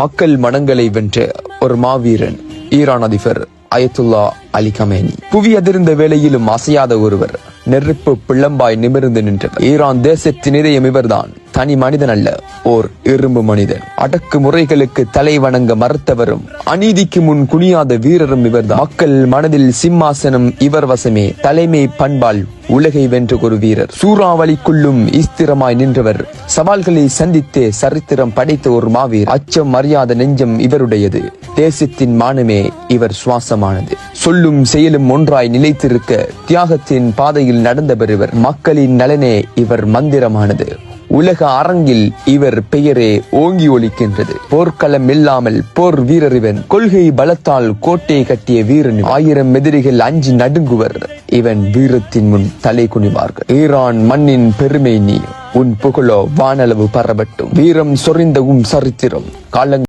மக்கள் மனங்களை வென்ற ஒரு மாவீரன் ஈரான் அதிபர் அயத்துல்லா அலி கமேனி. புவி அதிர்ந்த வேளையிலும் அசையாத ஒருவர் நெருப்பு பிள்ளம்பாய் நிமிர்ந்து நின்றவர். ஈரான் தேசத்தின் இதயம் இவர்தான். தனி மனிதன் அல்ல ஓர் இரும்பு மனிதன். அடக்கு முறைகளுக்கு தலை வணங்க மறுத்தவரும் அநீதிக்கு முன் குனியாத வீரரும் இவர்தான். மக்கள் மனதில் சிம்மாசனம் இவர் வசமே தலைமை பண்பால் உலகை வென்ற ஒரு வீரர். சூறாவளிக்குள்ளும் ஈஸ்திரமாய் நின்றவர் சவால்களை சந்தித்தே சரித்திரம் படைத்த ஒரு மாவீர் அச்சம் அறியாத நெஞ்சம் இவருடையது தேசத்தின் மானமே இவர் சுவாசமானது. சொல்லும் செயலும் ஒன்றாய் நிலைத்திருக்க தியாகத்தின் பாதையில் நடந்தவர் இவர். மக்களின் நலனே இவர் மந்திரமானது. உலக அரங்கில் இவர் பெயரே ஓங்கி ஒலிக்கின்றது. போர்க்களம் இல்லாமல் போர் வீரர் இவன் கொள்கை பலத்தால் கோட்டை கட்டிய வீரன் ஆயிரம் எதிரிகள் அஞ்சு நடுங்குவர். இவன் வீரத்தின் முன் தலை குனிவார்கள். ஈரான் மண்ணின் பெருமை நீ உன் புகழோ வானளவு பரவட்டும். வீரம் சொரிந்தவும் சரித்திரம். காலங்கள்